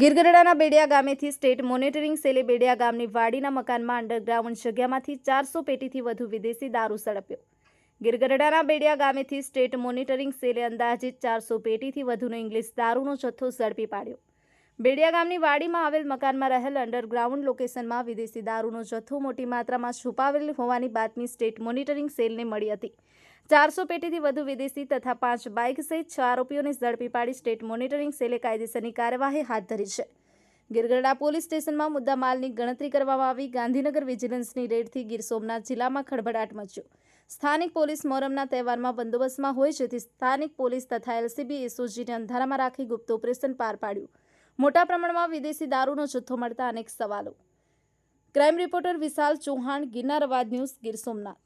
ગીરગઢડાના Bediya ગામેથી state monitoring સેલે Bediya ગામની વાડીના મકાનમાં underground જગ્યામાંથી ચારસો પેટીથી વધુ વિદેશી દારૂ ઝડપ્યો ગીરગઢડાના બેડિયા ગામેથી સ્ટેટ મોનિટરિંગ સેલે અંદાજિત ચારસો પેટીથી વધુનો ઇંગ્લિશ દારૂનો જથ્થો ઝડપી પાડ્યો. બેડિયા ગામની વાડીમાં આવેલ મકાનમાં રહેલ અંડરગ્રાઉન્ડ લોકેશનમાં વિદેશી દારૂનો જથ્થો મોટી માત્રામાં છુપાવેલ હોવાની બાતમી સ્ટેટ મોનિટરિંગ સેલને મળી હતી. ચારસો પેટીથી વધુ વિદેશી તથા પાંચ બાઇક સહિત છ આરોપીઓને ઝડપી પાડી સ્ટેટ મોનિટરિંગ સેલે કાયદેસરની કાર્યવાહી હાથ ધરી છે. ગીરગઢડા પોલીસ સ્ટેશનમાં મુદ્દામાલની ગણતરી કરવામાં આવી. ગાંધીનગર વિજિલન્સની રેડથી ગીર સોમનાથ જિલ્લામાં ખળભળાટ મચ્યો. સ્થાનિક પોલીસ મોરમના તહેવારમાં બંદોબસ્તમાં હોય જેથી સ્થાનિક પોલીસ તથા એલસીબી એસઓજીને અંધારામાં રાખી ગુપ્ત ઓપરેશન પાર પાડ્યું. મોટા પ્રમાણમાં વિદેશી દારૂનો જથ્થો મળતા અનેક સવાલો. Crime reporter Vishal Chauhan, Girnar Awaaz news Gir Somnath.